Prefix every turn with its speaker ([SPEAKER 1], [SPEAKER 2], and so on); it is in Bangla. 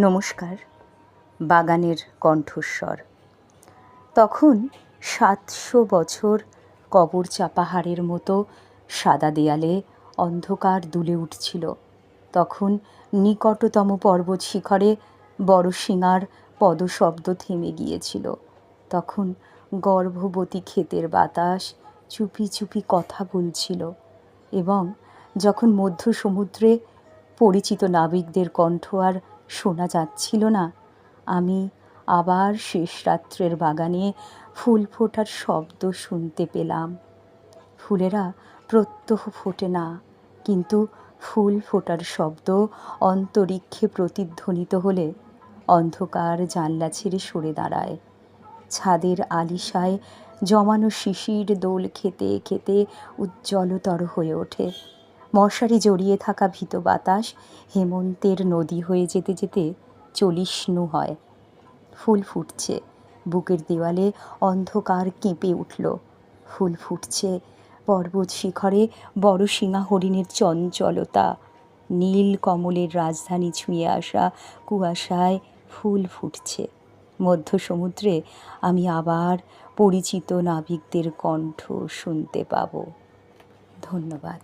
[SPEAKER 1] নমস্কার, বাগানের কণ্ঠস্বর। তখন সাতশো বছর কবর চাপা হাড়ের মতো সাদা দেয়ালে অন্ধকার দুলে উঠছিল। তখন নিকটতম পর্বত শিখরে বড় বড়শিঙার পদশব্দ থেমে গিয়েছিল। তখন গর্ভবতী ক্ষেতের বাতাস চুপি চুপি কথা বলছিল এবং যখন মধ্য সমুদ্রে পরিচিত নাবিকদের কণ্ঠ আর শোনা যাচ্ছিল না। আমি আবার শেষ রাত্রের বাগানে ফুল ফোটার শব্দ শুনতে পেলাম। ফুলেরা প্রত্যহ ফোটে না, কিন্তু ফুল ফোটার শব্দ অন্তরিক্ষে প্রতিধ্বনিত হলে অন্ধকার জানলা ছেড়ে সরে দাঁড়ায়। ছাদের আলিশায় জমানো শিশির দোল খেতে খেতে উজ্জ্বলতর হয়ে ওঠে। মশারি জড়িয়ে থাকা ভীত বাতাস হেমন্তের নদী হয়ে যেতে যেতে চলিষ্ণু হয়। ফুল ফুটছে, বুকের দেওয়ালে অন্ধকার কেঁপে উঠল। ফুল ফুটছে, পর্বত শিখরে বড় শিঙা হরিণের চঞ্চলতা। নীল কমলের রাজধানী ছুঁয়ে আসা কুয়াশায় ফুল ফুটছে। মধ্য সমুদ্রে আমি আবার পরিচিত নাবিকদের কণ্ঠ শুনতে পাব। ধন্যবাদ।